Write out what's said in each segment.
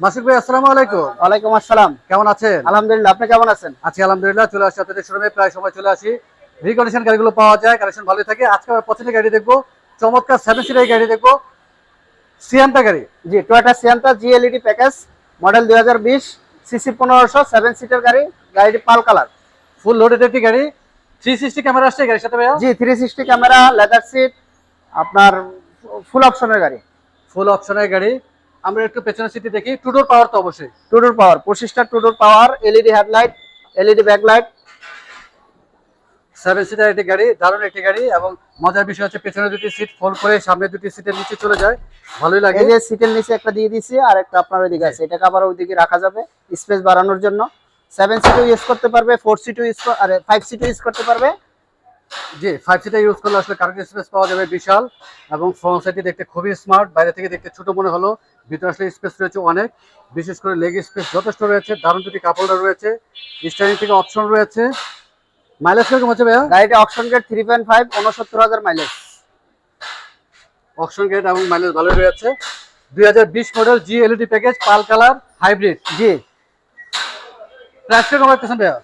মাসুক ভাই আসসালামু আলাইকুম। ওয়ালাইকুম আসসালাম। কেমন আছেন? আলহামদুলিল্লাহ আপনি কেমন আছেন? আছি আলহামদুলিল্লাহ চলে আসি আপনাদের শোরুমে প্রায় সময় চলে আসি। রিকন্ডিশন গাড়িগুলো পাওয়া যায় কালেকশন ভালোই থাকে। আজকে আমার পছন্দের গাড়ি দেখব। চমৎকার সেভেন সিটার গাড়ি দেখব। সিয়ান্তা গাড়ি। জি Toyota Sienta G LED package model দুই হাজার বিশ সিসি পনেরোশো সেভেন সিটার গাড়ি গাড়িটি পাল কালার। ফুল লোডেড একটি গাড়ি। থ্রি সিক্সটি ক্যামেরা আসছে গাড়ির সাথে ভাইয়া? জি three sixty camera leather seat আপনার ফুল অপশনের গাড়ি। ফুল অপশনের গাড়ি। আমরা একটু পেছনের সিটি দেখি। টুডোর পাওয়ার তো অবশ্যই। টুডোর পাওয়ার পঁচিশটা two door power LED headlight LED backlight seven seater একটি গাড়ি দারুণ একটি গাড়ি এবং মজার বিষয় হচ্ছে পেছনে দুটি সিট ফোল্ড করে সামনে দুটি সিটের নিচে চলে যায়। ভালোই লাগে। এই যে সিটের নিচে একটা দিয়ে দিছি আর একটা আপনার ওইদিকে আছে। এটাকে আবার ওইদিকে রাখা যাবে স্পেস বাড়ানোর জন্য। সেভেন সিটও ইউজ করতে পারবে ফোর সিটও ইউজ আর ফাইভ সিটও ইউজ করতে পারবে। জি ফাইভ সিটার ইউজ করলে আসলে কারেন্ট স্পেস পাওয়া যাবে বিশাল এবং ফ্রন্ট সাইডটি দেখতে খুবই স্মার্ট বাইরে থেকে দেখতে ছোট মনে হলো ভিতরে আসলে স্পেস রয়েছে অনেক বিশেষ করে লেগ স্পেস যথেষ্ট রয়েছে দারুণ দুটি কাপড় রয়েছে স্টাইলিং থেকে অপশন রয়েছে। মাইলেজ কীরকম হচ্ছে ভাইয়া? গাড়িটা option gate three point five উনসত্তর হাজার মাইলেজ অপশন গেট এবং মাইলেজ ভালো রয়েছে। দুই হাজার বিশ মডেল জি LED package pearl colour hybrid জি। প্রাইস কীরকম রাখতেছেন ভাইয়া?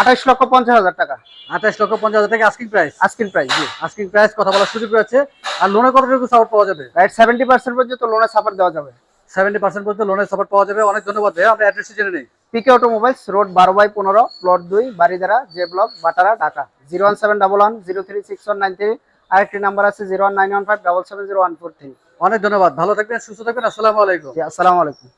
আঠাইশ লক্ষ পঞ্চাশ হাজার টাকা। আঠাশ লক্ষ পঞ্চাশ হাজার টাকা আস্কিং প্রাইস আস্কিন প্রাইস জি। আস্কিং প্রাইস কথা বলার সুযোগ রয়েছে। আর লোনের কতটুকু সাপোর্ট পাওয়া যাবে? রাইট সেভেন্টি পার্সেন্ট পর্যন্ত লোনের সাপোর্ট দেওয়া যাবে। সেভেন্টি পার্সেন্ট পর্যন্ত লোনের সাপোর্ট পাওয়া যাবে। অনেক ধন্যবাদ ভাইয়া আমরা অ্যাড্রেস জেনে নেই। পিকে অটোমোবাইলস রোড বারো বাই পনেরো প্লট দুই Baridhara J block Vatara Dhaka. Zero one seven double one zero three six one nine three আরেকটি নাম্বার আছে zero one nine one five double seven zero one four three অনেক ধন্যবাদ ভালো থাকবেন সুস্থ থাকবেন আসসালামু আলাইকুম। আসসালামু আলাইকুম।